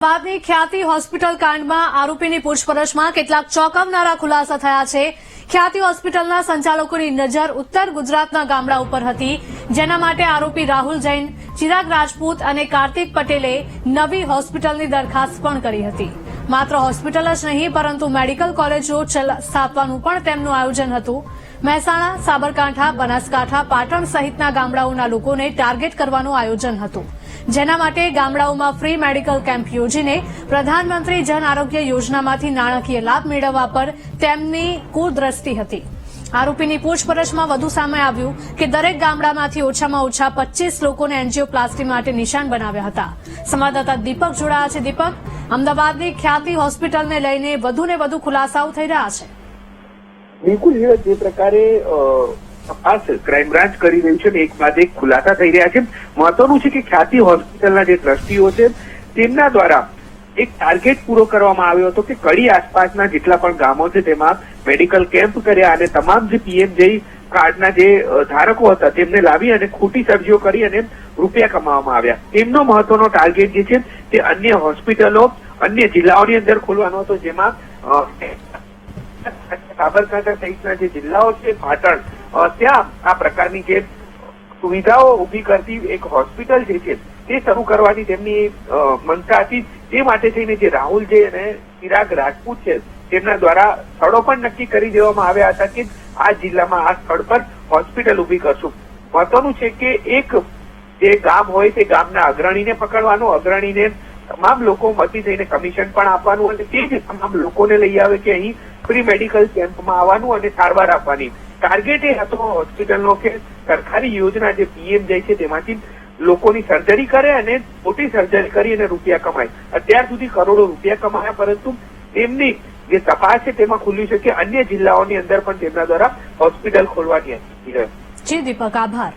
અમદાવાદની ખ્યાતિ હોસ્પિટલ કાંડમાં આરોપીની પૂછપરછમાં કેટલાક ચોંકાવનારા ખુલાસા થયા છે. ખ્યાતિ હોસ્પિટલના સંચાલકોની નજર ઉત્તર ગુજરાતના ગામડા ઉપર હતી. જેના માટે આરોપી રાહુલ જૈન, ચિરાગ રાજપૂત અને કાર્તિક પટેલે નવી હોસ્પિટલની દરખાસ્ત પણ કરી હતી. માત્ર હોસ્પિટલ જ નહીં, પરંતુ મેડિકલ કોલેજો સ્થાપવાનું પણ તેમનું આયોજન હતું. મહેસાણા, સાબરકાંઠા, બનાસકાંઠા, પાટણ સહિતના ગામડાઓના લોકોને ટાર્ગેટ કરવાનું આયોજન હતું. જેના માટે ગામડાઓમાં ફ્રી મેડિકલ કેમ્પ યોજીને પ્રધાનમંત્રી જન આરોગ્ય યોજનામાંથી નાણાકીય લાભ મેળવવા પર તેમની કુદ્રષ્ટિ હતી. આરોપીની પૂછપરછમાં વધુ સામે આવ્યું કે દરેક ગામડામાંથી ઓછામાં ઓછા પચીસ લોકોને એન્જીઓપ્લાસ્ટી માટે નિશાન બનાવ્યા હતા. સંવાદદાતા દીપક જોડાયા છે. દીપક? અમદાવાદની ખ્યાતિ હોસ્પિટલને લઈને વધુ ને વધુ ખુલાસાઓ થઈ રહ્યા છે. બિલકુલ જે પ્રકારે તપાસ ક્રાઇમ બ્રાન્ચ કરી રહ્યું છે ને, એક બાદ એક ખુલાસા થઈ રહ્યા છે. મહત્વનું છે કે ખ્યાતિ હોસ્પિટલના જે ટ્રસ્ટીઓ છે, તેમના દ્વારા એક ટાર્ગેટ પૂરો કરવામાં આવ્યો હતો કે કડી આસપાસના જેટલા પણ ગામો છે, તેમાં મેડિકલ કેમ્પ કર્યા અને તમામ જે પીએમજે કાર્ડના જે ધારકો હતા, તેમને લાવી અને ખોટી સર્જીઓ કરી અને રૂપિયા કમાવામાં આવ્યા. તેમનો મહત્વનો ટાર્ગેટ જે છે, તે અન્ય હોસ્પિટલો અન્ય જિલ્લાઓની અંદર ખોલવાનો હતો, જેમાં સાબરકાંઠા સહિતના જે જિલ્લાઓ છે, પાટણ ત્યાં આ પ્રકારની જે સુવિધાઓ ઊભી કરતી એક હોસ્પિટલ જે છે, તે શરૂ કરવાની તેમની મનતા હતી તે માટે થઈને જે રાહુલ જે અને ચિરાગ રાજપૂત છે તેમના દ્વારા સ્થળો પણ નક્કી કરી દેવામાં આવ્યા હતા કે આ જિલ્લામાં આ સ્થળ પર હોસ્પિટલ ઊભી કરશું. મહત્વનું છે કે એક જે ગામ હોય તે ગામના અગ્રણીને પકડવાનું, અગ્રણીને તમામ લોકો મતી થઈને કમિશન પણ આપવાનું અને તે જ તમામ લોકોને લઈ આવે કે અહીં ફ્રી મેડિકલ કેમ્પમાં આવવાનું અને સારવાર આપવાની. ટાર્ગેટ એ હતો હોસ્પિટલનો કે સરકારી યોજના જે પીએમ જાય છે તેમાંથી લોકોની સર્જરી કરે અને મોટી સર્જરી કરી અને રૂપિયા કમાય. અત્યાર સુધી કરોડો રૂપિયા કમાયા, પરંતુ તેમની જે તપાસ છે તેમાં ખુલ્યું છે કે અન્ય જિલ્લાઓની અંદર પણ તેમના દ્વારા હોસ્પિટલ ખોલવાની હતી જી દીપક, આભાર.